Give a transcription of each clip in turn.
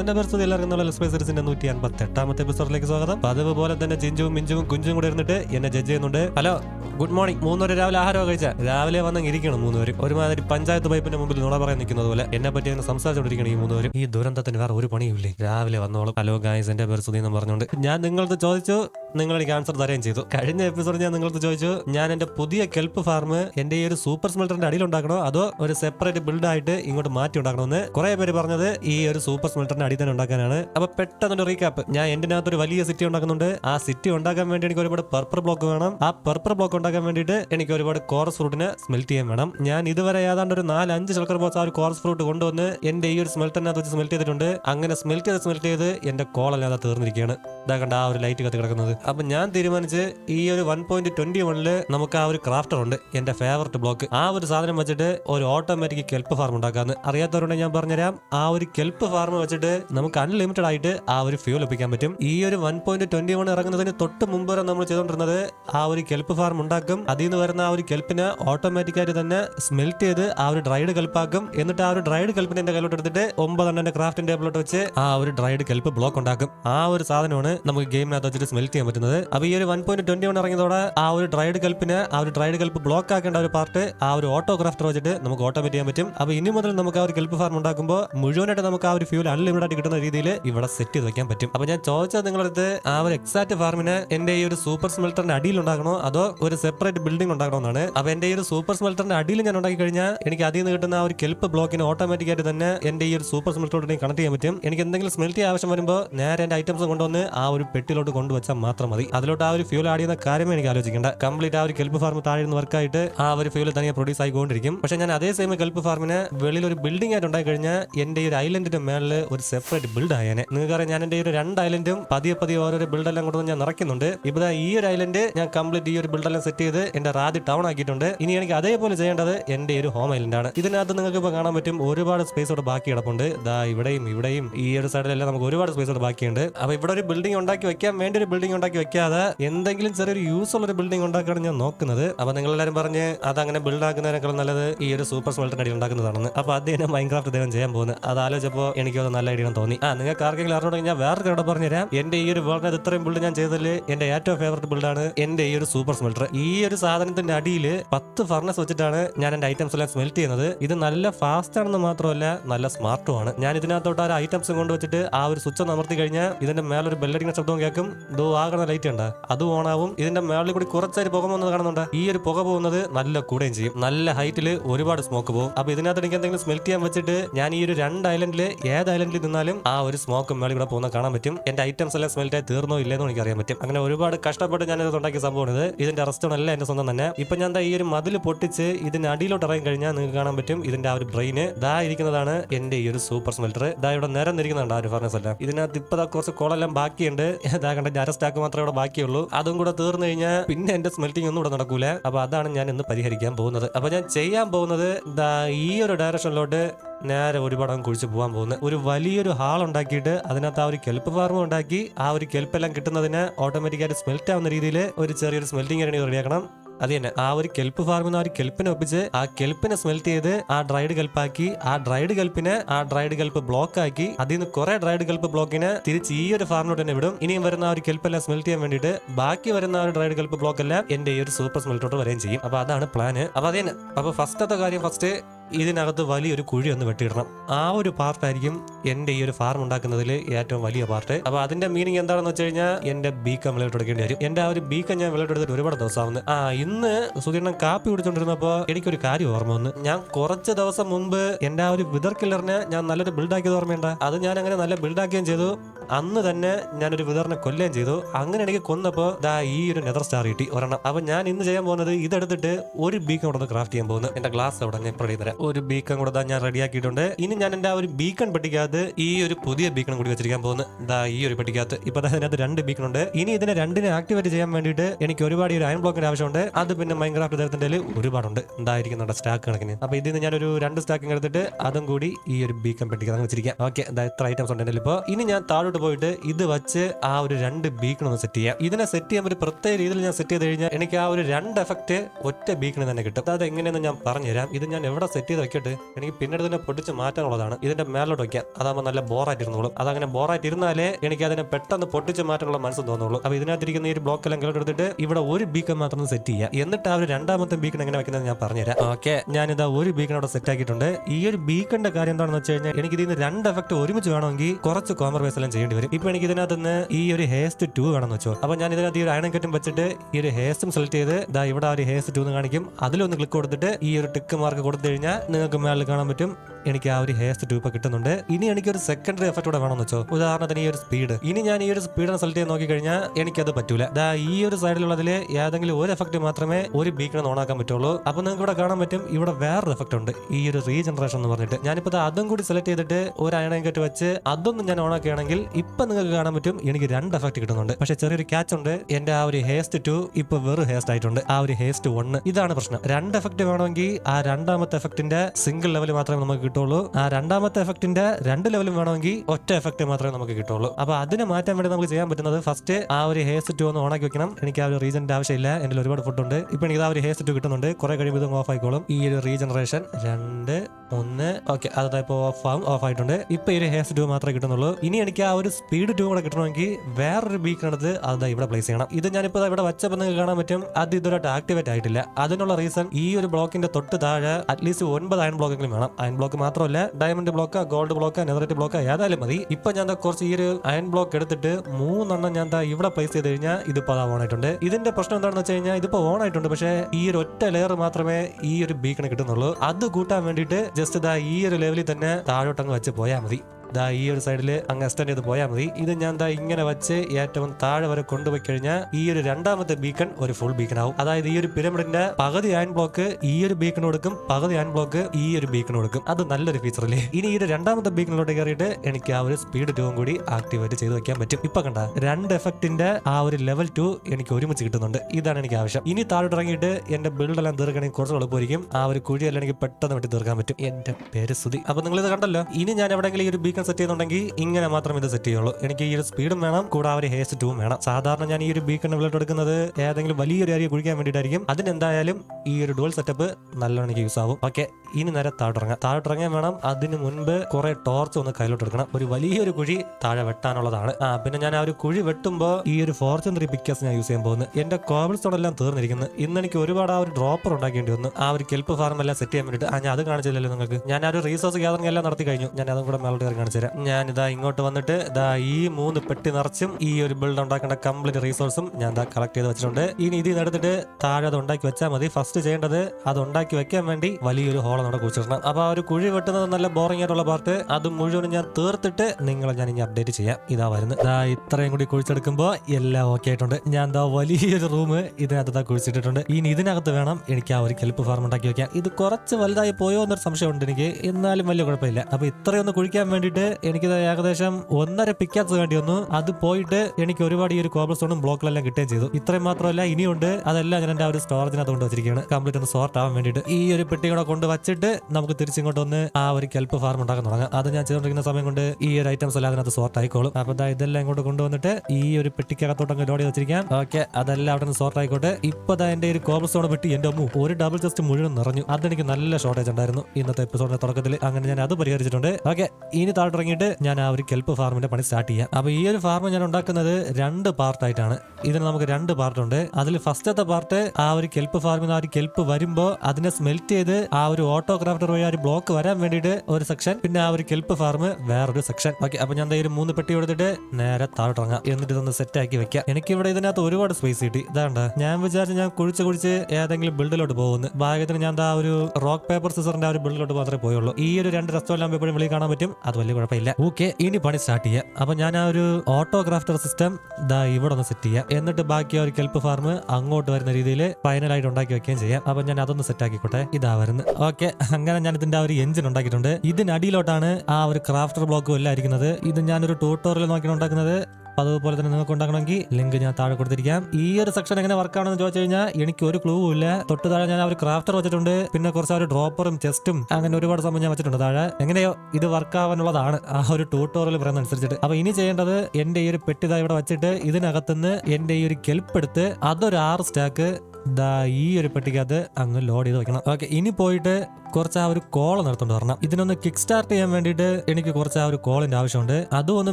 എന്റെ പേര് എല്ലാവർക്കും നല്ല സ്പേസ് സീരീസിന്റെ നൂറ്റി അൻപത്തി എട്ടാമത്തെ എപ്പിസോഡിലേക്ക് സ്വാഗതം. പതിവ് പോലെ തന്നെ ജിഞ്ചുവും മിഞ്ചുവും കുഞ്ചും കൂടെ ഇരുന്നിട്ട് എന്നെ ജഡ്ജ് ചെയ്യുന്നുണ്ട്. ഹലോ ഗുഡ് മോർണിംഗ് മൂന്നുപേര് രാവിലെ ആഹാരം കഴിച്ച? രാവിലെ വന്ന് ഇരിക്കണം മൂന്നുപേരും. ഒരുമാതിരി പഞ്ചായത്ത് പൈപ്പിന്റെ മുമ്പിൽ നുണ പറയാൻ നിൽക്കുന്നത് പോലെ എന്നെ പറ്റി അങ്ങനെ സംസാരിച്ചോണ്ടിരിക്കണം ഈ മൂന്നുപേരും. ഈ ദുരന്തത്തിന് വേറെ ഒരു പണിയുമില്ലേ? രാവിലെ വന്നോളും. ഹലോ ഗായ്സ് എന്റെ പേര് സുധീന്ന് പറഞ്ഞുകൊണ്ട് ഞാൻ നിങ്ങളത് ചോദിച്ചു നിങ്ങൾ എനിക്ക് ആൻസർ തരുകയും ചെയ്തു. കഴിഞ്ഞ എപ്പിസോഡ് ഞാൻ നിങ്ങൾക്ക് ചോദിച്ചു ഞാൻ എന്റെ പുതിയ കെൽപ്പ് ഫാർം എന്റെ ഈ ഒരു സൂപ്പർ സ്മെൽറ്ററിന്റെ അടിയിൽ ഉണ്ടാക്കണോ അതോ ഒരു സെപ്പറേറ്റ് ബിൽഡായിട്ട് ഇങ്ങോട്ട് മാറ്റി ഉണ്ടാക്കണമെന്ന് കുറെ പേര് പറഞ്ഞത് ഈ ഒരു സൂപ്പർ സ്മെൽറ്ററിന്റെ അടിയിൽ തന്നെ ഉണ്ടാക്കാനാണ്. അപ്പൊ പെട്ടെന്നൊരു റീക്യാപ്പ് ഞാൻ എന്റെ ഒരു വലിയ സിറ്റി ഉണ്ടാക്കുന്നുണ്ട്. ആ സിറ്റി ഉണ്ടാക്കാൻ വേണ്ടി എനിക്ക് ഒരുപാട് പെർപ്പർ ബ്ലോക്ക് വേണം. ആ പെർപ്പർ ബ്ലോക്ക് ഉണ്ടാക്കാൻ വേണ്ടിയിട്ട് എനിക്ക് ഒരുപാട് കോറസ് ഫ്രൂട്ടിനെ സ്മെൽറ്റ് ചെയ്യാൻ വേണം. ഞാൻ ഇതുവരെ ഏതാണ്ട് ഒരു നാല് അഞ്ച് ശൽക്കർ ബോസ് ആ ഒരു കോറസ് ഫ്രൂട്ട് കൊണ്ടുവന്ന് എന്റെ ഈ ഒരു സ്മെൽറ്ററിനകത്ത് വെച്ച് സ്മെൽറ്റ് ചെയ്തിട്ടുണ്ട്. അങ്ങനെ സ്മെൽറ്റ് ചെയ്ത് സ്മെൽറ്റ് ചെയ്ത് എന്റെ കോളല്ലാതെ തീർന്നിരിക്കുകയാണ്. ഇതാ കണ്ട ആ ഒരു ലൈറ്റ് കത്തി കിടക്കുന്നത്. അപ്പൊ ഞാൻ തീരുമാനിച്ച് ഈ ഒരു വൺ പോയിന്റ് ട്വന്റി വണ്ണിൽ നമുക്ക് ആ ഒരു ക്രാഫ്റ്റർ ഉണ്ട്. എന്റെ ഫേവററ്റ് ബ്ലോക്ക് ആ ഒരു സാധനം വെച്ചിട്ട് ഒരു ഓട്ടോമാറ്റിക് കെൽപ്പ് ഫാർം ഉണ്ടാക്കാന്ന്. അറിയാത്തവരുണ്ടെങ്കിൽ ഞാൻ പറഞ്ഞുതരാം. ആ ഒരു കെൽപ്പ് ഫാർമ് വെച്ചിട്ട് നമുക്ക് അൺലിമിറ്റഡ് ആയിട്ട് ആ ഒരു ഫ്യൂൽ ഒപ്പിക്കാൻ പറ്റും ഈ ഒരു വൺ പോയിന്റ് ട്വന്റി വൺ ഇറങ്ങുന്നതിന് തൊട്ട് മുമ്പ് വരെ നമ്മൾ ചെയ്തുകൊണ്ടിരുന്നത് ആ ഒരു കെൽപ്പ് ഫാർം ഉണ്ടാക്കും അതിൽ നിന്ന് വരുന്ന ആ ഒരു കെൽപ്പിനെ ഓട്ടോമാറ്റിക് ആയിട്ട് തന്നെ സ്മെൽറ്റ് ചെയ്ത് ആ ഒരു ഡ്രൈഡ് കെൽപ്പാക്കും എന്നിട്ട് ആ ഒരു ഡ്രൈഡ് കെൽപ്പിനെ എന്റെ കയ്യിലോട്ട് എടുത്തിട്ട് ഒമ്പതെണ്ണം എന്റെ ക്രാഫ്റ്റിന്റെ ടേബിളോട്ട് വെച്ച് ആ ഒരു ഡ്രൈഡ് കെൽപ്പ് ബ്ലോക്ക് ഉണ്ടാക്കും ആ ഒരു സാധനമാണ് നമുക്ക് ഗെയിമിനകത്ത് വെച്ചിട്ട് സ്മെൽറ്റ് ചെയ്യാൻ പറ്റുന്നത് അപ്പൊ ഈ ഒരു വൺ പോയിന്റ് ട്വന്റി വൺ ഇറങ്ങിയതോടെ ആ ഒരു ഡ്രൈഡ് കെൽപ്പിന് ആ ഒരു ഡ്രൈഡ് കെൽപ്പ് ബ്ലോക്ക് ആക്കേണ്ട ഒരു പാർട്ട് ആ ഒരു ഓട്ടോ ക്രാഫ്റ്റർ വെച്ചിട്ട് നമുക്ക് ഓട്ടോമേറ്റ് ചെയ്യാൻ പറ്റും അപ്പൊ ഇനി മുതൽ നമുക്ക് ആ ഒരു കെൽപ്പ് ഫാർം ഉണ്ടാക്കുമ്പോൾ മുഴുവനായിട്ട് നമുക്ക് ആ ഒരു ഫ്യൂൽ അൺലിമിറ്റഡ് ആയിട്ട് കിട്ടുന്ന രീതിയിൽ ഇവിടെ സെറ്റ് ചെയ്ത് വെക്കാൻ പറ്റും. അപ്പൊ ഞാൻ ചോദിച്ചത് നിങ്ങളടുത്ത് ആ ഒരു എക്സാക്ട് ഫാർമിന് എന്റെ ഈ ഒരു സൂപ്പർ സ്മെൽറ്ററിന്റെ അടിയിൽ ഉണ്ടാക്കണോ? അതോ ഒരു സെപ്പറേറ്റ് ബിൽഡിംഗ് ഉണ്ടാക്കണോ എന്നാണ്. അപ്പൊ എന്റെ ഈ ഒരു സൂപ്പർ സ്മെൽറ്ററിന്റെ അടിയിൽ ഞാൻ ഉണ്ടാക്കി കഴിഞ്ഞാൽ എനിക്ക് അതിൽ നിന്ന് കിട്ടുന്ന ആ ഒരു കെൽപ്പ് ബ്ലോക്കിന് ഓട്ടോമാറ്റിക് ആയിട്ട് തന്നെ എന്റെ ഈ ഒരു സൂപ്പർ സ്മെൽറ്ററോട് കണക്ട് ചെയ്യാൻ പറ്റും. എനിക്ക് എന്തെങ്കിലും സ്മെൽറ്റ് ആവശ്യം വരുമ്പോൾ നേരെ എന്റെ ഐറ്റംസ് കൊണ്ടുവന്ന് ആ ഒരു പെട്ടിലോട്ട് കൊണ്ടുവച്ചാൽ മാത്രം മതി. അതിലോട്ട് ആ ഒരു ഫ്യൂൽ ആഡ് ചെയ്യുന്ന കാര്യമേ എനിക്ക് ആലോചിക്കേണ്ട. കംപ്ലീറ്റ് ആ ഒരു കെൽപ്പ് ഫാർം താഴെ നിന്ന് വർക്കായിട്ട് ആ ഒരു ഫ്യൂൽ തനിയെ പ്രൊഡ്യൂസ് ആയിക്കൊണ്ടിരിക്കും. പക്ഷെ ഞാൻ അതേ സെയിം കെൽപ്പ് ഫാർമിന് വെളിയിൽ ഒരു ബിൽഡിംഗ് ആയിട്ട് ഉണ്ടായി കഴിഞ്ഞാൽ എന്റെ ഈ ഒരു ഐലൻഡിന്റെ മേളിൽ ഒരു സെപ്പറേറ്റ് ബിൽഡ് ആയേനെ നിങ്ങൾക്കറിയാം ഞാൻ എന്റെ ഈ ഒരു രണ്ട് ഐലൻഡും പതിയെ പതിയെ ഓരോ ബിൽഡെല്ലാം കൊണ്ടുവന്ന് ഞാൻ നിറയ്ക്കുന്നുണ്ട്. ദാ ഈ ഒരു ഐലൻഡ് ഞാൻ കംപ്ലീറ്റ് ഈ ഒരു ബിൽഡെല്ലാം സെറ്റ് ചെയ്ത് എന്റെ റാദി ടൗൺ ആക്കിയിട്ടുണ്ട്. ഇനി എനിക്ക് അതേപോലെ ചെയ്യേണ്ടത് എന്റെ ഒരു ഹോം ഐലൻഡ് ആണ്. ഇതിനകത്ത് നിങ്ങൾക്ക് ഇപ്പോൾ കാണാൻ പറ്റും ഒരുപാട് സ്പേസ് ഇവിടെ ബാക്കി കിടപ്പുണ്ട്. ദാ ഇവിടെയും ഇവിടെയും ഈ ഒരു സൈഡിലെല്ലാം നമുക്ക് ഒരുപാട് സ്പേസ് ഇവിടെ ബാക്കിയുണ്ട്. അപ്പോൾ ഇവിടെ ഒരു ബിൽഡിംഗ് ഉണ്ടാക്കി വെക്കാൻ വേണ്ടി ഒരു ബിൽഡിംഗ് ഉണ്ടാക്കി വെക്കാതെ എന്തെങ്കിലും ചെറിയൊരു യൂസ് ഉള്ള ഒരു ബിൽഡിംഗ് ഉണ്ടാക്കാണ് ഞാൻ നോക്കുന്നത്. അപ്പോൾ നിങ്ങൾ എല്ലാവരും പറഞ്ഞ് അതങ്ങനെ ബിൽഡ് ആക്കുന്നതിനേക്കാൾ നല്ലത് ഈ ഒരു സൂപ്പർ സ്മെൽറ്റർ അടി ഉണ്ടാക്കുന്നതാണെന്ന്. അപ്പോൾ അത് തന്നെ മൈൻക്രാഫ്റ്റ് അദ്ദേഹം ചെയ്യാൻ പോകുന്നത് അത് ആലോചിച്ചപ്പോൾ എനിക്ക് നല്ല ഐഡിയ തോന്നി. ആ നിങ്ങൾക്ക് ആർക്കെങ്കിലും അറിഞ്ഞോടെങ്കിൽ ഞാൻ വേറെ കട പറഞ്ഞുതരാം എന്റെ ഈ ഒരു വേൾഡിനകത്ത് ഇത്രയും ബിൽഡ് ഞാൻ ചെയ്തതിൽ എന്റെ ഏറ്റവും ഫേവററ്റ് ബിൽഡാണ് എന്റെ ഈ ഒരു സൂപ്പർ സ്മെൽറ്റർ ഈ ഒരു സാധനത്തിന്റെ അടിയിൽ പത്ത് ഫർണസ് വെച്ചിട്ടാണ് ഞാൻ എന്റെ ഐറ്റംസ് എല്ലാം സ്മെൽറ്റ് ചെയ്യുന്നത്. ഇത് നല്ല ഫാസ്റ്റ് ആണെന്ന് മാത്രമല്ല നല്ല സ്മാർട്ടും ആണ്. ഞാൻ ഇതിനകത്തോട്ട് ആ ഐറ്റംസ് കൊണ്ടുവച്ചിട്ട് ആ ഒരു സ്വിച്ച് ഒന്ന് അമർത്തി കഴിഞ്ഞാൽ ഇതിന്റെ മേലൊരു ബെല്ലടിക്കുന്ന ശബ്ദവും കേൾക്കും. ഇതോ ആകണ ലൈറ്റ് ഉണ്ട് അത് ഓൺ ആവും. ഇതിന്റെ മേളിൽ കൂടി കുറച്ചായി പുക പോകുന്നത് കാണുന്നുണ്ട്. ഈ ഒരു പുക പോകുന്നത് നല്ല കൂടുകയും ചെയ്യും. നല്ല ഹൈറ്റിൽ ഒരുപാട് സ്മോക്ക് പോകും. അപ്പൊ ഇതിനകത്ത് എനിക്ക് എന്തെങ്കിലും സ്മെൽറ്റ് ചെയ്യാൻ വെച്ചിട്ട് ഞാൻ ഈ ഒരു രണ്ട് ഐലൻഡിൽ ഏത് ഐലൻഡിൽ നിന്നാലും ആ ഒരു സ്മോക്ക് മേളിൽ കൂടെ പോകുന്ന കാണാൻ പറ്റും. എന്റെ ഐറ്റംസ് എല്ലാം സ്മെൽറ്റ് ആയി തീർന്നോ ഇല്ലെന്ന് എനിക്ക് അറിയാൻ പറ്റും. അങ്ങനെ ഒരുപാട് കഷ്ടപ്പെട്ട് ഞാൻ ഇത് ഉണ്ടാക്കിയ സംഭവമാണ് ഇത്. ഇതിന്റെ റെസ്റ്റോറന്റ് എല്ലാം എന്റെ സ്വന്തം തന്നെ. ഇപ്പൊ ഞാൻ ഈ ഒരു മതിൽ പൊട്ടിച്ച് ഇതിന്റെ അടിയിലോട്ട് ഇറങ്ങി കഴിഞ്ഞാൽ നിങ്ങൾക്ക് കാണാൻ പറ്റും. ഇതിന്റെ ആ ഒരു ബ്രെയിന് ദാ ഇരിക്കുന്നതാണ് എന്റെ ഈ ഒരു സൂപ്പർ സ്മെൽറ്റർ ദാ ഇവിടെ നിരന്നിരിക്കുന്നുണ്ട് ആ ഒരു ഫർണസ് എല്ലാം. ഇതിനകത്ത് ഇപ്പൊ കുറച്ച് കോളെല്ലാം ബാക്കിയുണ്ട്. ദാ കണ്ട അര സ്റ്റാക്ക് മാത്രമേ ഇവിടെ ബാക്കിയുള്ളൂ. അതും കൂടെ തീർന്നു കഴിഞ്ഞാൽ പിന്നെ എന്റെ സ്മെൽറ്റിംഗ് ഒന്നും ഇവിടെ നടക്കൂല. അപ്പൊ അതാണ് ഞാൻ ഇന്ന് പരിഹരിക്കാൻ പോകുന്നത്. അപ്പൊ ഞാൻ ചെയ്യാൻ പോകുന്നത് ദാ ഈ ഒരു ഡയറക്ഷനിലോട്ട് നേരെ ഒരുപാട് കുഴിച്ച് പോകാൻ പോകുന്നത്. ഒരു വലിയൊരു ഹാൾ ഉണ്ടാക്കിയിട്ട് അതിനകത്ത് ആ ഒരു കെൽപ്പ് ഫാർമും ഉണ്ടാക്കി ആ ഒരു കെൽപ്പെല്ലാം കിട്ടുന്നതിന് ഓട്ടോമാറ്റിക്കായിട്ട് സ്മെൽറ്റ് ആവുന്ന രീതിയിൽ ഒരു ചെറിയൊരു സ്മെൽറ്റിംഗ് അരണി റെഡിയാക്കണം അത് തന്നെ. ആ ഒരു കെൽപ്പ് ഫാർമിൽ നിന്ന് ആ ഒരു കെൽപ്പിനെ ഒപ്പിച്ച് ആ കെൽപ്പിനെ സ്മെൽറ്റ് ചെയ്ത് ആ ഡ്രൈഡ് കെൽപ്പാക്കി ആ ഡ്രൈഡ് കെൽപ്പിനെ ആ ഡ്രൈഡ് കെൽപ്പ് ബ്ലോക്ക് ആക്കി അതിൽ നിന്ന് കുറെ ഡ്രൈഡ് കെൽപ്പ് ബ്ലോക്കിനെ തിരിച്ച് ഈ ഒരു ഫാർമിലോട്ട് തന്നെ വിടും. ഇനിയും വരുന്ന ആ ഒരു കെൽപ്പെല്ലാം സ്മെൽറ്റ് ചെയ്യാൻ വേണ്ടിയിട്ട് ബാക്കി വരുന്ന ആ ഒരു ഡ്രൈഡ് കെൽപ്പ് ബ്ലോക്ക് എല്ലാം എന്റെ ഈ ഒരു സൂപ്പർ സ്മെൽറ്റോട്ട് വരെയും ചെയ്യും. അപ്പൊ അതാണ് പ്ലാന് അപ്പൊ അത് തന്നെ. അപ്പൊ ഫസ്റ്റത്തെ കാര്യം ഫസ്റ്റ് ഇതിനകത്ത് വലിയൊരു കുഴി ഒന്ന് വെട്ടിയിടണം. ആ ഒരു പാർട്ടായിരിക്കും എന്റെ ഈ ഒരു ഫാർം ഉണ്ടാക്കുന്നതിൽ ഏറ്റവും വലിയ പാർട്ട്. അപ്പോൾ അതിന്റെ മീനിങ് എന്താണെന്ന് വെച്ച് കഴിഞ്ഞാൽ എന്റെ ബീക്കം വിളവെടുക്കേണ്ടി വരും. എന്റെ ആ ഒരു ബീക്കം ഞാൻ വിളവെടുത്തിട്ട് ഒരുപാട് ദിവസമാവുന്നു. ആ ഇന്ന് സുധീർണൻ കാപ്പി കുടിച്ചോണ്ടിരുന്നപ്പോൾ എനിക്കൊരു കാര്യം ഓർമ്മ വന്നു. ഞാൻ കുറച്ച് ദിവസം മുമ്പ് എന്റെ ആ ഒരു വിതർ കില്ലറിനെ ഞാൻ നല്ലൊരു ബിൽഡാക്കിയത് ഓർമ്മയുണ്ട്? അത് ഞാൻ അങ്ങനെ നല്ല ബിൽഡാക്കുകയും ചെയ്തു. അന്ന് തന്നെ ഞാനൊരു വിതറിനെ കൊല്ലുകയും ചെയ്തു. അങ്ങനെ എനിക്ക് കൊന്നപ്പോൾ ദാ ഈ ഒരു നെതർ സ്റ്റാർ കിട്ടി ഒരെണ്ണം. അപ്പൊ ഞാൻ ഇന്ന് ചെയ്യാൻ പോകുന്നത് ഇതെടുത്തിട്ട് ഒരു ബീക്കൺ കൂടെ ക്രാഫ്റ്റ് ചെയ്യാൻ പോകുന്നു. എന്റെ ഗ്ലാസ് അവിടെ ഞാൻ പ്രൊഡി തരാം ഒരു ബീക്കൺ കൂടെ ഞാൻ റെഡിയാക്കിയിട്ടുണ്ട് ഇനി ഞാൻ എന്റെ ആ ഒരു ബീക്കൺ പെട്ടിക്കകത്ത് ഈ ഒരു പുതിയ ബീക്കൺ കൂടി വെച്ചിരിക്കാൻ പോകുന്നു. ദാ ഈ ഒരു പെട്ടിക്കകത്ത്. ഇപ്പൊ അതിനകത്ത് രണ്ട് ബീക്കൺ ഉണ്ട്. ഇനി ഇതിനെ രണ്ടിനെ ആക്ടിവേറ്റ് ചെയ്യാൻ വേണ്ടിയിട്ട് എനിക്ക് ഒരുപാട് ഒരു അയൺ ബ്ലോക്കിന്റെ ആവശ്യമുണ്ട്. അത് പിന്നെ മൈൻക്രാഫ്റ്റ് തരത്തിന്റെ ഒരുപാടുണ്ട്. എന്തായിരിക്കുന്നുണ്ട് സ്റ്റാക്ക് കണക്കിന്. അപ്പൊ ഇതിൽ നിന്ന് ഞാനൊരു രണ്ട് സ്റ്റാക്കിങ് എടുത്തിട്ട് അതും കൂടി ഈ ഒരു ബീക്കൺ പെട്ടിക്കകത്ത് വെച്ചിരിക്കാം. ഓക്കെ ഇത്ര ഐറ്റംസ് ഉണ്ട് എന്റെ ഇപ്പോൾ ഇനി ഞാൻ താഴോട്ട് മുകളിലോട്ട് പോയിട്ട് ഇത് വെച്ച് ആ ഒരു രണ്ട് ബീക്കൺ ഒന്ന് സെറ്റ് ചെയ്യാം. ഇതിനെ സെറ്റ് ചെയ്യാൻ ഒരു പ്രത്യേക രീതിയിൽ ഞാൻ സെറ്റ് ചെയ്ത് കഴിഞ്ഞാൽ എനിക്ക് ആ ഒരു രണ്ട് എഫക്റ്റ് ഒറ്റ ബീക്കണിൽ തന്നെ കിട്ടും. അത് എങ്ങനെയെന്ന് ഞാൻ പറഞ്ഞുതരാം. ഇത് ഞാൻ എവിടെ സെറ്റ് ചെയ്ത് വെക്കട്ടെ? എനിക്ക് പിന്നീട് ഇതിനെ പൊട്ടിച്ച് മാറ്റാനുള്ളതാണ്. ഇതിന്റെ മേലോട്ട് വെക്കാം. അതാകുമ്പോൾ നല്ല ബോറായിട്ടിരുന്നോളും അതങ്ങനെ ബോറായിട്ടിരുന്നാലേ എനിക്ക് അതിനെ പെട്ടെന്ന് പൊട്ടിച്ച് മാറ്റാനുള്ള മനസ്സ് തോന്നുള്ളൂ. അപ്പൊ ഇതിനകത്തിരിക്കുന്ന ഈ ബ്ലോക്ക് എല്ലാം കേട്ടെടുത്തിട്ട് ഇവിടെ ഒരു ബീക്കൺ മാത്രം സെറ്റ് ചെയ്യാം. എന്നിട്ട് ആ ഒരു രണ്ടാമത്തെ ബീക്കൺ എങ്ങനെ വെക്കുന്നത് ഞാൻ പറഞ്ഞുതരാം. ഓക്കെ. ഞാനിതാ ഒരു ബീക്കൺ അവിടെ സെറ്റ് ആക്കിയിട്ടുണ്ട്. ഈ ഒരു ബീക്കണിന്റെ കാര്യം എന്താണെന്ന് വെച്ച് കഴിഞ്ഞാൽ എനിക്ക് ഇതിന് രണ്ട് എഫക്ട് ഒരുമിച്ച് വേണമെങ്കിൽ കുറച്ച് കോംപ്രമൈസ് എല്ലാം ചെയ്യേണ്ടി വരും ഇപ്പൊ എനിക്ക് ഇതിനകത്ത് നിന്ന് ഈ ഒരു ഹേസ്റ്റ് ടു വേണമെന്ന് വെച്ചോ. അപ്പൊ ഞാൻ ഇതിനകത്ത് ഈ ഒരു അയണം കെട്ടും വെച്ചിട്ട് ഈ ഒരു ഹേസ്റ്റും സെലക്ട് ചെയ്ത് ദാ ഇവിടെ ഒരു ഹേസ്റ്റ് ടു എന്ന് കാണിക്കും. അതിലൊന്ന് ക്ലിക്ക് കൊടുത്തിട്ട് ഈ ഒരു ടിക്ക് മാർക്ക് കൊടുത്തു കഴിഞ്ഞാൽ നിങ്ങൾക്ക് മേളിൽ കാണാൻ പറ്റും. എനിക്ക് ആ ഒരു ഹേസ്റ്റ് ടു കിട്ടുന്നുണ്ട്. ഇനി എനിക്ക് ഒരു സെക്കൻഡറി എഫക്ട് കൂടെ വേണമെന്ന് വെച്ചോ. ഉദാഹരണത്തിന് ഈ ഒരു സ്പീഡ് ഇനി ഞാൻ ഈ ഒരു സ്പീഡിനെ സെലക്ട് ചെയ്ത് നോക്കി കഴിഞ്ഞാൽ എനിക്കത് പറ്റൂല. ദാ ഈ ഒരു സൈഡിലുള്ളതിൽ ഏതെങ്കിലും ഒരു എഫക്ട് മാത്രമേ ഒരു ബീക്കിനെ ഓണാക്കാൻ പറ്റുള്ളൂ. അപ്പൊ നിങ്ങൾക്ക് ഇവിടെ കാണാൻ പറ്റും. ഇവിടെ വേറൊരു എഫക്ട് ഉണ്ട്. ഈ ഒരു റീജനറേഷൻ എന്ന് പറഞ്ഞിട്ട്. ഞാനിപ്പോ അതും കൂടി സെലക്ട് ചെയ്തിട്ട് ഒരു അയണയും കെട്ട് വെച്ച് അതൊന്നും ഞാൻ ഓണാക്കുകയാണെങ്കിൽ ഇപ്പൊ നിങ്ങൾക്ക് കാണാൻ പറ്റും. എനിക്ക് രണ്ട് എഫക്ട് കിട്ടുന്നുണ്ട്. പക്ഷെ ചെറിയൊരു ക്യാച്ച് ഉണ്ട്. എന്റെ ആ ഒരു ഹേസ്റ്റ് ടു ഇപ്പൊ വെറും ഹേസ്റ്റ് ആയിട്ടുണ്ട്. ആ ഒരു ഹേസ്റ്റ് വണ്ണ് ഇതാണ് പ്രശ്നം. രണ്ട് എഫക്ട് വേണമെങ്കിൽ ആ രണ്ടാമത്തെ എഫക്ടിന്റെ സിംഗിൾ ലെവൽ മാത്രമേ നമുക്ക് കിട്ടുള്ളൂ. ആ രണ്ടാമത്തെ എഫക്റ്റിന്റെ രണ്ട് ലെവലും വേണമെങ്കിൽ ഒറ്റ എഫക്റ്റ് മാത്രമേ നമുക്ക് കിട്ടുള്ളൂ. അപ്പൊ അതിനെ മാറ്റാൻ വേണ്ടി നമുക്ക് ചെയ്യാൻ പറ്റുന്നത് ഫസ്റ്റ് ആ ഒരു ഹെയർ ടു ഒന്ന് ഓണാക്കി വെക്കണം. എനിക്ക് ആ ഒരു റീജന്റെ ആവശ്യമില്ല. എന്റെ ഒരുപാട് ഫുഡ് ഉണ്ട്. ഇപ്പൊ എനിക്ക് ആ ഒരു ഹെയർ ടു കിട്ടുന്നുണ്ട്. കുറെ കഴിയുമ്പോൾ ഇത് ഓഫ് ആയിക്കോളും. ഈ ഒരു റീജനറേഷൻ രണ്ട് ഒന്ന്. ഓക്കെ അതായത് ഇപ്പോൾ ഓഫ് ആവും ഓഫ് ആയിട്ടുണ്ട്. ഇപ്പൊ ഒരു ഹേസ് ടു മാത്രമേ കിട്ടുന്നുള്ളൂ. ഇനി എനിക്ക് ആ ഒരു സ്പീഡ് ടു കൂടെ കിട്ടണമെങ്കിൽ വേറൊരു ബീക്കിനടുത്ത് അത് ഇവിടെ പ്ലേസ് ചെയ്യണം. ഇത് ഞാനിപ്പോൾ ഇവിടെ വച്ചപ്പോൾ നിങ്ങൾക്ക് കാണാൻ പറ്റും. അത് ഇതുവരായിട്ട് ആക്ടിവേറ്റ് ആയിട്ടില്ല. അതിനുള്ള റീസൺ ഈ ഒരു ബ്ലോക്കിന്റെ തൊട്ട് താഴെ അറ്റ്ലീസ്റ്റ് ഒൻപത് അയൺ ബ്ലോക്കെങ്കിലും വേണം. അയൺ ബ്ലോക്ക് മാത്രമല്ല diamond block gold block netherite block ഏതായാലും മതി. ഇപ്പൊ ഞാൻ കുറച്ച് ഈ ഒരു അയൺ ബ്ലോക്ക് എടുത്തിട്ട് മൂന്നെണ്ണം ഞാൻ താ ഇവിടെ പ്ലേസ് ചെയ്ത് കഴിഞ്ഞാൽ ഇതിപ്പോൾ അത് ഓൺ ആയിട്ടുണ്ട്. ഇതിന്റെ പ്രശ്നം എന്താണെന്ന് വെച്ച് കഴിഞ്ഞാൽ ഇതിപ്പോ ഓൺ ആയിട്ടുണ്ട്. പക്ഷേ ഈ ഒരു ഒറ്റ ലെയർ മാത്രമേ ഈ ഒരു ബീക്കണ് കിട്ടുന്നുള്ളൂ. അത് കൂട്ടാൻ വേണ്ടിയിട്ട് ജസ്റ്റ് ഇതാ ഈ ഒരു ലെവലിൽ തന്നെ താഴോട്ടങ്ങ് വെച്ച് പോയാൽ മതി. ദാ ഈ ഒരു സൈഡിൽ അങ്ങ് എക്സ്റ്റെൻഡ് ചെയ്ത് പോയാൽ മതി. ഇത് ഞാൻ ദാ ഇങ്ങനെ വെച്ച് ഏറ്റവും താഴെ വരെ കൊണ്ടുപോയി കഴിഞ്ഞാൽ ഈ ഒരു രണ്ടാമത്തെ ബീക്കൺ ഒരു ഫുൾ ബീക്കൺ ആവും. അതായത് ഈ ഒരു പിരമിഡിന്റെ പകുതി അയൺ ബ്ലോക്ക് ഈ ഒരു ബീക്കൺ കൊടുക്കും പകുതി അയൺ ബ്ലോക്ക് ഈ ഒരു ബീക്കൺ കൊടുക്കും. അത് നല്ലൊരു ഫീച്ചർ അല്ലേ? ഇനി ഈ ഒരു രണ്ടാമത്തെ ബീക്കണിലോട്ട് കയറിയിട്ട് എനിക്ക് ആ ഒരു സ്പീഡ് ടൂവും കൂടി ആക്ടിവേറ്റ് ചെയ്ത് വെക്കാൻ പറ്റും. ഇപ്പൊ കണ്ട രണ്ട് എഫക്റ്റിന്റെ ആ ഒരു ലെവൽ ടു എനിക്ക് ഒരുമിച്ച് കിട്ടുന്നുണ്ട്. ഇതാണ് എനിക്ക് ആവശ്യം. ഇനി താഴോട്ട് ഇറങ്ങിയിട്ട് എന്റെ ബിൽഡ് എല്ലാം തീർക്കണമെങ്കിൽ കുറച്ച് എളുപ്പമായിരിക്കും. ആ ഒരു കുഴിയെല്ലാം എനിക്ക് പെട്ടെന്ന് വെട്ടി തീർക്കാൻ പറ്റും. എന്റെ പേര് സ്തുതി അപ്പൊ നിങ്ങൾ ഇത് കണ്ടല്ലോ. ഇനി ഞാൻ എവിടെയെങ്കിലും ഈ ഒരു ബീക്കൺ സെറ്റ് ചെയ്യുന്നുണ്ടെങ്കിൽ ഇങ്ങനെ മാത്രം ഇത് സെറ്റ് ചെയ്യുള്ളൂ. എനിക്ക് ഈ ഒരു സ്പീഡും വേണം കൂടാതെ ഒരു ഹെയർ ടൂവും വേണം. സാധാരണ ഞാൻ ഈ ഒരു ബീക്കൺ ബുള്ളറ്റ് എടുക്കുന്നത് ഏതെങ്കിലും വലിയൊരു ഏരിയ കുഴിക്കാൻ വേണ്ടിയിട്ടായിരിക്കും. അതിനെന്തായാലും ഈ ഒരു ഡുവൽ സെറ്റപ്പ് നല്ലോണം എനിക്ക് യൂസ് ആവും. ഓക്കെ ഇനി നേരെ താഴോട്ടിറങ്ങാം. താഴോട്ടിറങ്ങാൻ വേണം അതിന് മുൻപ് കുറെ ടോർച്ച് ഒന്ന് കയ്യിലോട്ട് എടുക്കണം ഒരു വലിയൊരു കുഴി താഴെ വെട്ടാനുള്ളതാണ്. ആ പിന്നെ ഞാൻ ആ ഒരു കുഴി വെട്ടുമ്പോൾ ഈ ഒരു ഫോർച്യൂൺ ത്രീ പിക്കേഴ്സ് ഞാൻ യൂസ് ചെയ്യാൻ പോകുന്നത് എന്റെ കോബിൾ എല്ലാം തീർന്നിരിക്കുന്നു. ഇന്ന് എനിക്ക് ഒരുപാട് ആ ഒരു ഡ്രോപ്പർ ഉണ്ടാക്കേണ്ടി വന്നു. ആ ഒരു കെൽപ്പ് ഫാർം എല്ലാം സെറ്റ് ചെയ്യാൻ വേണ്ടിയിട്ട്. ആ ഞാൻ അത് കാണിച്ചില്ലല്ലോ നിങ്ങൾക്ക്. ഞാൻ ആ ഒരു റീസോഴ്സ് ഗ്യാതറിംഗ് എല്ലാം നടത്തി കഴിഞ്ഞു. ഞാൻ അതും കൂടെ മേളോട്ട് കാണിച്ചു തരാം. ഇതാ ഇങ്ങോട്ട് വന്നിട്ട് ഇതാ ഈ മൂന്ന് പെട്ടി നിറച്ചും ഈ ഒരു ബിൽഡ് ഉണ്ടാക്കേണ്ട കംപ്ലീറ്റ് റീസോഴ്സും ഞാൻ ഇതാ കളക്ട് ചെയ്ത് വെച്ചിട്ടുണ്ട്. ഇനി ഇത് എടുത്തിട്ട് താഴെ അത് ഉണ്ടാക്കി വെച്ചാൽ മതി. ഫസ്റ്റ് ചെയ്യേണ്ടത് അത് ഉണ്ടാക്കി വെക്കാൻ വേണ്ടി വലിയൊരു ഹോൾ നമ്മുടെ കുഴിച്ചിടണം. അപ്പൊ ആ ഒരു കുഴി വെട്ടുന്നത് നല്ല ബോറിംഗ് ആയിട്ടുള്ള പാർട്ട് അത് മുഴുവനും ഞാൻ തീർത്തിട്ട് നിങ്ങളെ ഞാൻ ഇനി അപ്ഡേറ്റ് ചെയ്യാം. ഇതാ വരുന്നത്. ഇതാ ഇത്രയും കൂടി കുഴിച്ചെടുക്കുമ്പോൾ എല്ലാം ഓക്കെ ആയിട്ടുണ്ട്. ഞാൻ എന്താ വലിയൊരു റൂം ഇതിനകത്ത് കുഴിച്ചിട്ടിട്ടുണ്ട്. ഇനി ഇതിനകത്ത് വേണം എനിക്ക് ആ ഒരു കെൽപ്പ് ഫാർം ഉണ്ടാക്കി വെക്കാൻ. ഇത് കുറച്ച് വലുതായി പോയോ എന്നൊരു സംശയം ഉണ്ട് എനിക്ക്. എന്നാലും വലിയ കുഴപ്പമില്ല. അപ്പൊ ഇത്രയൊന്ന് കുഴിക്കാൻ വേണ്ടിയിട്ട് എനിക്കിത് ഏകദേശം ഒന്നര പിക്കാത്ത് വേണ്ടി വന്നു. അത് പോയിട്ട് എനിക്ക് ഒരുപാട് ഈ ഒരു കോബിൾ സ്റ്റോണും ബ്ലോക്കിലെല്ലാം കിട്ടുകയും ചെയ്തു. ഇത്രയും മാത്രമല്ല ഇനിയുണ്ട്. അതെല്ലാം ഞാൻ എന്റെ ആ ഒരു സ്റ്റോറേജിനകത്ത് കൊണ്ട് വെച്ചിരിക്കുകയാണ് കംപ്ലീറ്റ് ഒന്ന് സോർട്ട് ആവാൻ വേണ്ടിയിട്ട്. ഈ ഒരു പെട്ടി കൂടെ കൊണ്ട് വെച്ചിട്ട് നമുക്ക് തിരിച്ചിങ്ങോട്ട് ഒന്ന് ആ ഒരു കെൽപ്പ് ഫാം ഉണ്ടാക്കാൻ തുടങ്ങാം. അത് ഞാൻ ചെയ്തുകൊണ്ടിരിക്കുന്ന സമയം കൊണ്ട് ഈ ഒരു ഐറ്റംസ് എല്ലാം അതിനകത്ത് സോർട്ട് ആയിക്കോളും. അപ്പൊ ഇതെല്ലാം ഇങ്ങോട്ട് കൊണ്ടുവന്നിട്ട് ഈ ഒരു പെട്ടിക്കകത്തോട്ട് അങ്ങ് ലോഡ് ചെയ്ത് വെച്ചിരിക്കാം ഓക്കെ അതെല്ലാം അവിടെ നിന്ന് സോർട്ട് ആയിക്കോട്ടെ. ഇപ്പൊ എന്റെ ഒരു കോബിൾ സ്റ്റോൺ പെട്ടി എന്റെ അമ്മു ഒരു ഡബിൾ ജസ്റ്റ് മുഴുവൻ നിറഞ്ഞു. അതെനിക്ക് നല്ല ഷോർട്ടേജ് ഉണ്ടായിരുന്നു ഇന്നത്തെ എപ്പിസോഡിന്റെ തുടക്കത്തിൽ അങ്ങനെ ഞാൻ അത് പരിഹരിച്ചിട്ടുണ്ട്. ഓക്കെ ഇനി താഴോട്ടിറങ്ങിയിട്ട് ഞാൻ ആ ഒരു കെൽപ്പ് ഫാർമിന്റെ പണി സ്റ്റാർട്ട് ചെയ്യാം. അപ്പൊ ഈ ഒരു ഫാർം ഞാൻ ഉണ്ടാക്കുന്നത് രണ്ട് പാർട്ടായിട്ടാണ്. ഇതിന് നമുക്ക് രണ്ട് പാർട്ട് ഉണ്ട് അതിൽ ഫസ്റ്റത്തെ പാർട്ട് ആ ഒരു കെൽപ്പ് ഫാർമിൽ ആ ഒരു കെൽപ്പ് വരുമ്പോൾ അതിനെ സ്മെൽറ്റ് ചെയ്ത് ആ ഒരു ഓട്ടോഗ്രാഫ്റ്റർ വഴി ആ ഒരു ബ്ലോക്ക് വരാൻ വേണ്ടിയിട്ട് ഒരു സെക്ഷൻ പിന്നെ ആ ഒരു കെൽപ്പ് ഫാർം വേറൊരു സെക്ഷൻ. ഓക്കെ അപ്പൊ ഞാൻ ഒരു മൂന്ന് പെട്ടി കൊടുത്തിട്ട് നേരെ താഴോട്ടിറങ്ങാം. എന്നിട്ട് ഇതൊന്ന് സെറ്റ് ആക്കി വെക്കാം. എനിക്ക് ഇവിടെ ഇതിനകത്ത് ഒരുപാട് സ്പേസ് കിട്ടി. ഇതാണ്ട് ഞാൻ വിചാരിച്ച് ഞാൻ കുഴിച്ച് കുഴിച്ച് ഏതെങ്കിലും ബിൽഡിലോട്ട് പോകുന്നു. ഭാഗ്യത്തിന് ഞാൻ ആ ഒരു റോക്ക് പേപ്പർ സിസറിന്റെ ആ ഒരു ബിൽഡിലോട്ട് മാത്രമേ പോയുള്ളൂ. ഈ ഒരു രണ്ട് റെസ്റ്റോറന്റ് ആകുമ്പോൾ എപ്പോഴും വെളിയിൽ കാണാൻ പറ്റും. അത് വലിയ കുഴപ്പമില്ല. ഓക്കെ ഇനി പണി സ്റ്റാർട്ട് ചെയ്യാം. അപ്പൊ ഞാൻ ആ ഒരു ഓട്ടോഗ്രാഫ്റ്റർ സിസ്റ്റം ദാ ഇവിടെ ഒന്ന് സെറ്റ് ചെയ്യാം. എന്നിട്ട് ബാക്കി ആ ഒരു കെൽപ്പ് ഫാർം അങ്ങോട്ട് വരുന്ന രീതിയിൽ ഫൈനലായിട്ട് ഉണ്ടാക്കി വെക്കുകയും ചെയ്യാം. അപ്പൊ ഞാൻ അതൊന്ന് സെറ്റ് ആക്കിക്കോട്ടെ. ഇതാ വരുന്നത് ഓക്കെ അങ്ങനെ ഞാൻ ഇതിന്റെ ആ ഒരു എഞ്ചിൻ ഉണ്ടാക്കിയിട്ടുണ്ട്. ഇതിനടിയിലോട്ടാണ് ആ ഒരു ക്രാഫ്റ്റർ ബ്ലോക്കും എല്ലാം ഇരിക്കുന്നത് ഇത് ഞാനൊരു ട്യൂട്ടോറിയൽ നോക്കി ഉണ്ടാക്കുന്നത്. അതുപോലെ തന്നെ നിങ്ങൾക്ക് ഉണ്ടാക്കണമെങ്കിൽ ലിങ്ക് ഞാൻ താഴെ കൊടുത്തിരിക്കാം. ഈ ഒരു സെക്ഷൻ എങ്ങനെ വർക്ക് ആണെന്ന് ചോദിച്ചു കഴിഞ്ഞാൽ എനിക്ക് ഒരു ക്ലൂ ഇല്ല. തൊട്ട് താഴെ ഞാൻ ഒരു ക്രാഫ്റ്റർ വെച്ചിട്ടുണ്ട്. പിന്നെ കുറച്ച് ഒരു ഡ്രോപ്പറും ചെസ്റ്റും അങ്ങനെ ഒരുപാട് സംഭവം ഞാൻ വെച്ചിട്ടുണ്ട്. താഴെ എങ്ങനെയോ ഇത് വർക്ക് ആവാനുള്ളതാണ് ആ ഒരു ട്യൂട്ടോറിയൽ പറയുന്ന അനുസരിച്ചിട്ട് അപ്പൊ ഇനി ചെയ്യേണ്ടത് എന്റെ ഈ ഒരു പെട്ടിതാ ഇവിടെ വെച്ചിട്ട് ഇതിനകത്തുനിന്ന് എന്റെ ഈ ഒരു കെൽപ്പ് എടുത്ത് അതൊരു ആറ് സ്റ്റാക്ക് ദാ ഈ ഒരു പെട്ടിക്കകത്ത് അങ്ങ് ലോഡ് ചെയ്ത് വെക്കണം. ഓക്കെ ഇനി പോയിട്ട് കുറച്ച് ആ ഒരു കോൾ നടത്തോണ്ട് വരണം ഇതിനൊന്ന് കിക്ക് സ്റ്റാർട്ട് ചെയ്യാൻ വേണ്ടിയിട്ട് എനിക്ക് കുറച്ച് ആ ഒരു കോളിന്റെ ആവശ്യമുണ്ട്. അതും ഒന്ന്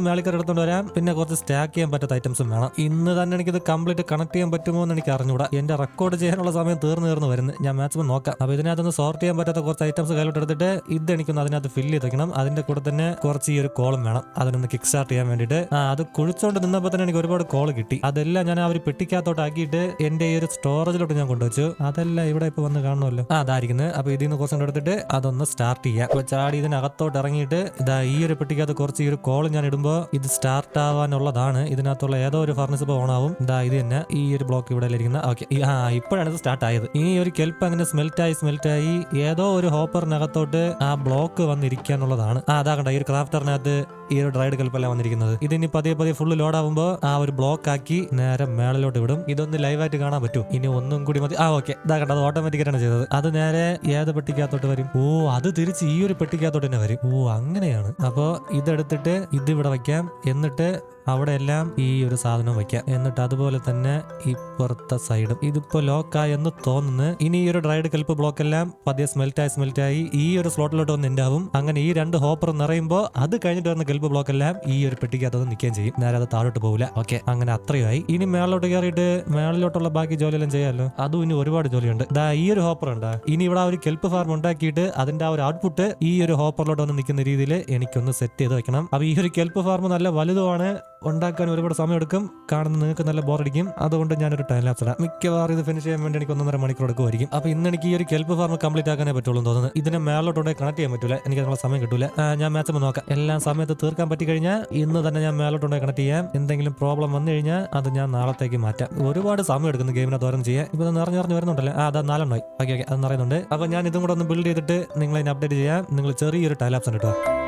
മേളിക്കർ എടുത്തോണ്ട് വരാം. പിന്നെ കുറച്ച് സ്റ്റാക്ക് ചെയ്യാൻ പറ്റാത്ത ഐറ്റംസും വേണം. ഇന്ന് തന്നെ എനിക്കിത് കംപ്ലീറ്റ് കണക്ട് ചെയ്യാൻ പറ്റുമോ എന്ന് എനിക്ക് അറിഞ്ഞൂടാ എന്റെ റെക്കോർഡ് ചെയ്യാനുള്ള സമയം തീർന്നു തീർന്നു വരുന്നു. ഞാൻ മാക്സിമം നോക്കാം. അപ്പൊ ഇതിനകത്തൊന്ന് സോർട്ട് ചെയ്യാൻ പറ്റാത്ത കുറച്ച് ഐറ്റംസ് കയ്യിലോട്ട് എടുത്തിട്ട് ഇത് എനിക്കൊന്ന് അതിനകത്ത് ഫില്ല് ചെയ്ത് വെക്കണം. അതിന്റെ കൂടെ തന്നെ കുറച്ച് ഈ ഒരു കോളും വേണം. അതിനൊന്ന് കിക്ക് സ്റ്റാർട്ട് ചെയ്യാൻ വേണ്ടിയിട്ട്. ആ അത് കുഴിച്ചോണ്ട് നിന്നപ്പോൾ തന്നെ എനിക്ക് ഒരുപാട് കോൾ കിട്ടി. അതെല്ലാം ഞാൻ ആ ഒരു പെട്ടിക്കകത്തോട്ട് ആക്കിയിട്ട് എന്റെ ഈ ഒരു സ്റ്റോറേജിലോട്ട് ഞാൻ കൊണ്ടുവച്ചു. അതല്ല ഇവിടെ ഇപ്പൊ വന്ന് കാണുമല്ലോ ആ അതായിരിക്കുന്നത് അപ്പൊ ഇതിൽ നിന്ന് കുറച്ചും എടുത്തിട്ട് അതൊന്ന് സ്റ്റാർട്ട് ചെയ്യാം. അപ്പൊ ചാടി ഇതിനകത്തോട്ട് ഇറങ്ങിയിട്ട് ഇതാ ഈ ഒരു പെട്ടിക്കകത്ത് കുറച്ച് ഈ ഒരു കോൾ ഞാൻ ഇടുമ്പോൾ ഇത് സ്റ്റാർട്ട് ആവാനുള്ളതാണ്. ഇതിനകത്തുള്ള ഏതോ ഒരു ഫർണിസ് ഇപ്പോൾ ഓൺ ആവും. ഇതാ ഇത് തന്നെ. ഈ ഒരു ബ്ലോക്ക് ഇവിടെ ഇരിക്കുന്ന ഓക്കെ ആ ഇപ്പോഴാണ് ഇത് സ്റ്റാർട്ട് ആയത്. ഈ ഒരു കെൽപ്പ് അങ്ങനെ സ്മെൽറ്റ് ആയി ഏതോ ഒരു ഹോപ്പറിനകത്തോട്ട് ആ ബ്ലോക്ക് വന്നിരിക്കാനുള്ളതാണ്. ആ അതാ കണ്ട ഈ ഒരു ക്രാഫ്റ്ററിനകത്ത് ഈ ഒരു ഡ്രൈഡ് കൽപ്പല്ല വന്നിരിക്കുന്നത്. ഇതിനി പതിയെ പതിയെ ഫുള്ള് ലോഡ് ആവുമ്പോൾ ആ ഒരു ബ്ലോക്ക് ആക്കി നേരെ മേളിലോട്ട് വിടും. ഇതൊന്ന് ലൈവായിട്ട് കാണാൻ പറ്റും. ഇനി ഒന്നും കൂടി മതി. ആ ഓക്കെ ഇതാ കണ്ടത് ഓട്ടോമാറ്റിക്കാണ് ചെയ്തത്. അത് നേരെ ഏത് പെട്ടിക്കകത്തോട്ട് വരും? ഓ അത് തിരിച്ച് ഈ ഒരു പെട്ടിക്കകത്തോട്ട് തന്നെ വരും. ഓ അങ്ങനെയാണ്. അപ്പോ ഇതെടുത്തിട്ട് ഇത് ഇവിടെ വെക്കാം. എന്നിട്ട് അവിടെ എല്ലാം ഈ ഒരു സാധനം വയ്ക്കാം. എന്നിട്ട് അതുപോലെ തന്നെ ഇപ്പുറത്തെ സൈഡും. ഇതിപ്പോ ലോക്കായെന്ന് തോന്നുന്നു. ഇനി ഈ ഒരു ഡ്രൈഡ് കൽപ്പ് ബ്ലോക്ക് എല്ലാം പതിയെ സ്മെൽറ്റായി സ്മെൽറ്റായി ഈ ഒരു സ്ലോട്ടിലോട്ട് വന്ന് ഉണ്ടാവും. അങ്ങനെ ഈ രണ്ട് ഹോപ്പർ നിറയുമ്പോൾ അത് കഴിഞ്ഞിട്ട് വന്ന കൽപ്പ് ബ്ലോക്ക് എല്ലാം ഈ ഒരു പെട്ടിക്കകത്ത് നിൽക്കുകയും ചെയ്യും. നേരെ അത് താഴോട്ട് പോകില്ല ഓക്കെ അങ്ങനെ അത്രയുമായി. ഇനി മേളിലോട്ട് കയറിയിട്ട് മേളിലോട്ടുള്ള ബാക്കി ജോലിയെല്ലാം ചെയ്യാമല്ലോ അതും ഇനി ഒരുപാട് ജോലിയുണ്ട്. ദാ ഈ ഒരു ഹോപ്പർ ഉണ്ട്? ഇനി ഇവിടെ ഒരു കെൽപ്പ് ഫാർം ഉണ്ടാക്കിയിട്ട് അതിന്റെ ആ ഒരു ഔട്ട്പുട്ട് ഈ ഒരു ഹോപ്പറിലോട്ട് വന്ന് നിൽക്കുന്ന രീതിയിൽ എനിക്കൊന്ന് സെറ്റ് ചെയ്ത് വെക്കണം. അപ്പൊ ഈ ഒരു കെൽപ്പ് ഫാർം നല്ല വലുതുമാണ്. ഉണ്ടാക്കാൻ ഒരുപാട് സമയം എടുക്കും കാണുന്ന നിങ്ങൾക്ക് നല്ല ബോറടിക്കും. അതുകൊണ്ട് ഞാനൊരു ടൈം ലാപ്സ് ഇടാം. മിക്കവാറും ഇത് ഫിനിഷ് ചെയ്യാൻ വേണ്ടി എനിക്ക് ഒന്നര മണിക്കൂർ എടുക്കുമായിരിക്കും. അപ്പോൾ ഇന്ന് എനിക്ക് ഈ ഒരു കെൽപ്പ് ഫാർമ് കംപ്ലീറ്റ് ആക്കാനേ പറ്റുള്ളൂ എന്ന് തോന്നുന്നു. ഇതിനെ മേലോട്ടുണ്ടെങ്കിൽ കണക്ട് ചെയ്യാൻ പറ്റില്ല എനിക്ക് അതിനുള്ള സമയം കിട്ടില്ല ഞാൻ മാക്സിമം നോക്കാം. എല്ലാ സമയത്ത് തീർക്കാൻ പറ്റി കഴിഞ്ഞാൽ ഇന്ന് തന്നെ ഞാൻ മേലോട്ടുണ്ടെങ്കിൽ കണക്ട് ചെയ്യാം. എന്തെങ്കിലും പ്രോബ്ലം വന്നു കഴിഞ്ഞാൽ അത് ഞാൻ നാളത്തേക്ക് മാറ്റാം. ഒരുപാട് സമയം എടുക്കുന്നു ഗെയിമിനെ തോരം ചെയ്യാൻ. ഇപ്പൊ നിറഞ്ഞു നിറഞ്ഞു വരുന്നുണ്ടല്ലേ. ആ അതാ നാലെണ്ണമായി. ഓക്കെ ഓക്കെ അത് നിറയുന്നുണ്ട്. അപ്പോൾ ഞാൻ ഇതും കൂടെ ഒന്ന് ബിൽഡ് ചെയ്തിട്ട് നിങ്ങളെ അപ്ഡേറ്റ് ചെയ്യാം. നിങ്ങൾ ചെറിയൊരു ടൈലാപ്സ് ഉണ്ട് കേട്ടോ.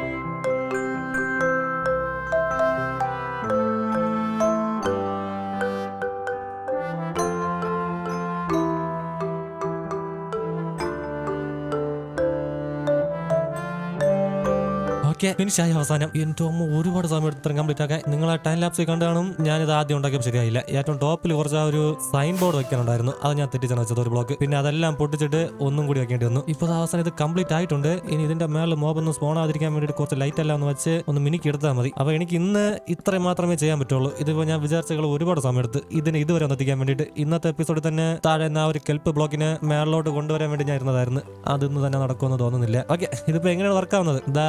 ഓക്കെ ഫിനിഷ് ആയി അവസാനം എന്റെ അമ്മ ഒരുപാട് സമയം എടുത്ത് കംപ്ലീറ്റ് ആക്കാൻ. നിങ്ങൾ ആ ടൈം ലാപ്സ് കണ്ടാണ് ഞാൻ ഇത് ആദ്യം ഉണ്ടാക്കിയപ്പോൾ ശരിയായില്ല. ഏറ്റവും ടോപ്പിൽ കുറച്ച് ഒരു സൈൻ ബോർഡ് വെക്കാനുണ്ടായിരുന്നു. അത് ഞാൻ തെറ്റിച്ചാണ് വെച്ചത് ഒരു ബ്ലോക്ക് പിന്നെ അതെല്ലാം പൊട്ടിച്ചിട്ട് ഒന്നും കൂടി വെക്കേണ്ടി വന്നു. ഇപ്പോൾ അവസാനം ഇത് കംപ്ലീറ്റ് ആയിട്ടുണ്ട്. ഇനി ഇതിന്റെ മേളിൽ മോബൊന്നും സ്പോൺ ആതിരിക്കാൻ വേണ്ടിയിട്ട് കുറച്ച് ലൈറ്റ് എല്ലാം ഒന്ന് വെച്ച് ഒന്ന് മിനിക്ക് എടുത്താൽ മതി. അപ്പോൾ എനിക്ക് ഇന്ന് ഇത്രയും മാത്രമേ ചെയ്യാൻ പറ്റുള്ളൂ. ഇതിപ്പോൾ ഞാൻ വിചാരിച്ചകൾ ഒരുപാട് സമയം എടുത്ത് ഇതിന് ഇതുവരെ ഒന്ന് എത്തിക്കാൻ വേണ്ടിയിട്ട് ഇന്നത്തെ എപ്പിസോഡിൽ തന്നെ താഴെ ആ ഒരു കെൽപ്പ് ബ്ലോക്കിന് മേളിലോട്ട് കൊണ്ടുവരാൻ വേണ്ടി ഞാൻ ഇരുന്നതായിരുന്നു. അതിന്ന് തന്നെ നടക്കുമെന്ന് തോന്നുന്നില്ല. ഓക്കെ ഇതിപ്പോൾ എങ്ങനെയാണ് വർക്കാവുന്നത് ദാ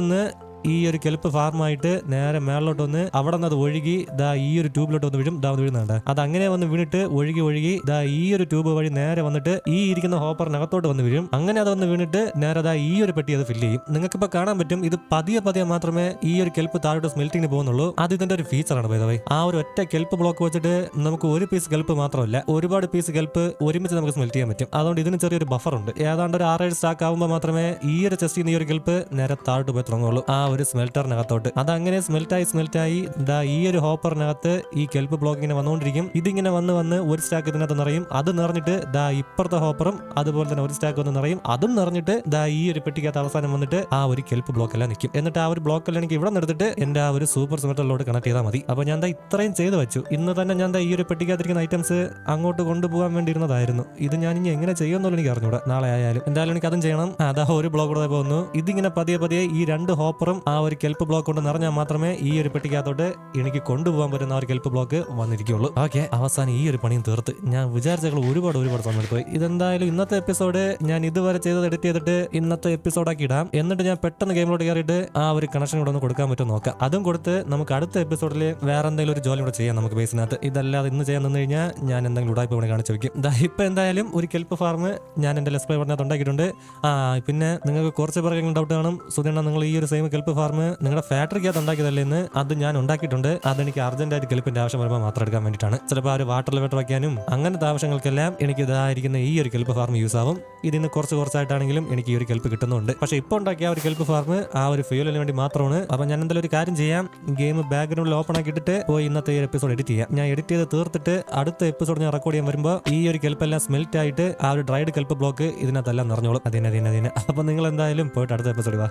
ഇതിനകത്തുനിന്ന് ഈ ഒരു കെൽപ്പ് ഫാർമായിട്ട് നേരെ മേളിലോട്ട് വന്ന് അവിടെ നിന്ന് അത് ഒഴുകി ദാ ഈ ഒരു ട്യൂബിലോട്ട് വന്ന് വീഴും. ദാ വീഴുന്നുണ്ട് അത് അങ്ങനെ വന്ന് വീണിട്ട് ഒഴുകി ഒഴുകി ദാ ഈ ഒരു ട്യൂബ് വഴി നേരെ വന്നിട്ട് ഈ ഇരിക്കുന്ന ഹോപ്പറിനകത്തോട്ട് വന്ന് വീഴും. അങ്ങനെ അത് വന്ന് വീണിട്ട് നേരെ ദാ ഈ ഒരു പെട്ടി അത് ഫില്ല് ചെയ്യും. നിങ്ങൾക്ക് ഇപ്പൊ കാണാൻ പറ്റും ഇത് പതിയെ പതിയെ മാത്രമേ ഈ ഒരു കെൽപ്പ് താഴോട്ട് സ്മെൽറ്റിങ്ങിന് പോകുന്നുള്ളൂ. അത് ഇതിന്റെ ഒരു ഫീച്ചറാണ് ബൈ ആ ഒരു ഒറ്റ കെൽപ്പ് ബ്ലോക്ക് വെച്ചിട്ട് നമുക്ക് ഒരു പീസ് കെൽപ്പ് മാത്രമല്ല ഒരുപാട് പീസ് കെൽപ്പ് ഒരുമിച്ച് നമുക്ക് സ്മെൽറ്റ് ചെയ്യാൻ പറ്റും. അതുകൊണ്ട് ഇതിന് ചെറിയൊരു ബഫർ ഉണ്ട്. ഏതാണ്ട് ഒരു ആറേഴ് സ്റ്റാക്ക് ആകുമ്പോൾ മാത്രമേ ഈ ഒരു ചെസ്റ്റിൽ നിന്ന് ഈ ഒരു കെൽപ്പ് നേരെ താഴോട്ട് പോയി തുടങ്ങുള്ളൂ ആ ഒരു സ്മെൽറ്ററിനകത്തോട്ട് അത് അങ്ങനെ സ്മെൽറ്റായി സ്മെൽറ്റായി ദാ ഈ ഒരു ഹോപ്പറിനകത്ത് ഈ കെൽപ്പ് ബ്ലോക്ക് ഇങ്ങനെ വന്നുകൊണ്ടിരിക്കും ഇതിങ്ങനെ വന്ന് വന്ന് ഒരു സ്റ്റാക്ക് ഇതിനകത്ത് നിറയും. അത് നിറഞ്ഞിട്ട് ദാ ഇപ്പുറത്തെ ഹോപ്പറും അതുപോലെ തന്നെ ഒരു സ്റ്റാക്ക് വന്ന് നിറയും. അതും നിറഞ്ഞിട്ട് ദാ ഈ ഒരു പെട്ടിക്കകത്ത് അവസാനം വന്നിട്ട് ആ ഒരു കെൽപ്പ് ബ്ലോക്ക് എല്ലാം നിൽക്കും. എന്നിട്ട് ആ ഒരു ബ്ലോക്ക് എല്ലാം എനിക്ക് ഇവിടെ നിർത്തിട്ട് എന്റെ ആ ഒരു സൂപ്പർ സിമെറ്ററിലോട്ട് കണക്ട് ചെയ്താൽ മതി. അപ്പൊ ഞാൻ ദാ ഇത്രയും ചെയ്തു വെച്ചു. ഇന്ന് തന്നെ ഞാൻ ദാ ഈ ഒരു പെട്ടിക്കകത്തിരിക്കുന്ന ഐറ്റംസ് അങ്ങോട്ട് കൊണ്ടുപോകാൻ വേണ്ടിയിരുന്നതായിരുന്നു ഇത് ഞാൻ ഇനി എങ്ങനെ ചെയ്യുമെന്നുള്ള എനിക്ക് അറിഞ്ഞൂടാ. നാളെ ആയാലും. എന്തായാലും എനിക്ക് അതും ചെയ്യണം അതാ ഒരു ബ്ലോക്ക് കൂടെ പോകുന്നു. ഇതിങ്ങനെ പതിയെ പതിയെ ഈ രണ്ട് ഹോപ്പറും ആ ഒരു കെൽപ്പ് ബ്ലോക്ക് കൊണ്ട് നിറഞ്ഞാൽ മാത്രമേ ഈ ഒരു പെട്ടിക്കകത്തോട്ട് എനിക്ക് കൊണ്ടുപോകാൻ പറ്റുന്ന ആ ഒരു കെൽപ്പ് ബ്ലോക്ക് വന്നിരിക്കുള്ളൂ ഓക്കെ അവസാനം ഈ ഒരു പണിയും തീർത്ത്. ഞാൻ വിചാരിച്ചകൾ ഒരുപാട് ഒരുപാട് സമയം പോയി. ഇതെന്തായാലും ഇന്നത്തെ എപ്പിസോഡ് ഞാൻ ഇതുവരെ ചെയ്തത് എഡിറ്റ് ചെയ്തിട്ട് ഇന്നത്തെ എപ്പിസോഡാക്കി ഇടാം. എന്നിട്ട് ഞാൻ പെട്ടെന്ന് ഗെയിമിലോട്ട് കയറിയിട്ട് ആ ഒരു കണക്ഷൻ കൂടെ ഒന്ന് കൊടുക്കാൻ പറ്റുമോ നോക്കാം. അതും കൊടുത്ത് നമുക്ക് അടുത്ത എപ്പിസോഡിൽ വേറെ എന്തെങ്കിലും ഒരു ജോലി കൂടെ ചെയ്യാം നമുക്ക് ബേസിനകത്ത്. ഇതല്ലാതെ ഇന്ന് ചെയ്യാൻ നിന്ന് കഴിഞ്ഞാൽ ഞാൻ എന്തെങ്കിലും ഉടായ്പ ഇവിടെ കാണിച്ചു വെക്കും. ഇപ്പം എന്തായാലും ഒരു കെൽപ്പ് ഫാർം ഞാൻ എന്റെ ലെസ്പ്ലൈ പറഞ്ഞത് ഉണ്ടാക്കിയിട്ടുണ്ട്. ആ പിന്നെ നിങ്ങൾക്ക് കുറച്ച് പേർക്കെങ്കിലും ഡൗട്ട് കാണും. സുധീണ നിങ്ങൾ ഈ ഒരു സെയിം കെൽപ്പ് കെൽപ്പ് ഫാർമ് നിങ്ങളുടെ ഫാക്ടറിക്കകത്ത് ഉണ്ടാക്കിയതല്ലേ എന്ന് അത് ഞാൻ ഉണ്ടാക്കിയിട്ടുണ്ട്. അതെനിക്ക് അർജന്റായിട്ട് കെൽപ്പിന്റെ ആവശ്യം വരുമ്പോൾ മാത്രം എടുക്കാൻ വേണ്ടിയിട്ടാണ്. ചിലപ്പോൾ ആ ഒരു വാട്ടർ ലെവൽ വയ്ക്കാനും അങ്ങനത്തെ ആവശ്യങ്ങൾക്കെല്ലാം എനിക്ക് ഇതായിരിക്കുന്ന ഈ ഒരു കെൽപ്പ് ഫാർമ് യൂസ് ആവും. ഇതിന് കുറച്ച് കുറച്ചായിട്ടാണെങ്കിലും എനിക്ക് ഈ ഒരു കെൽപ്പ് കിട്ടുന്നുണ്ട്. പക്ഷെ ഇപ്പോൾ ഉണ്ടാക്കിയ ആ ഒരു കെൽപ്പ് ഫാർമ് ആ ഒരു ഫ്യൂലിന് വേണ്ടി മാത്രമാണ്. അപ്പം ഞാൻ എന്തായാലും ഒരു കാര്യം ചെയ്യാം. ഗെയിം ബാക്ക്ഗ്രൗണ്ടിൽ ഓപ്പൺ ആക്കിയിട്ട് പോയി ഇന്നത്തെ ഈ എപ്പിസോഡ് എഡിറ്റ് ചെയ്യാം. ഞാൻ എഡിറ്റ് ചെയ്ത് തീർത്തിട്ട് അടുത്ത എപ്പിസോഡ് ഞാൻ റെക്കോർഡ് ചെയ്യാൻ വരുമ്പോൾ ഈ ഒരു കെൽപ്പെല്ലാം സ്മെൽറ്റ് ആയിട്ട് ആ ഒരു ഡ്രൈഡ് കെൽപ്പ് ബ്ലോക്ക് ഇതിനകത്തെല്ലാം നിറഞ്ഞോളും. അതിനെ അതിനെ അതിനെ അപ്പം നിങ്ങൾ എന്തായാലും പോയിട്ട് അടുത്ത എപ്പിസോഡ് വാ.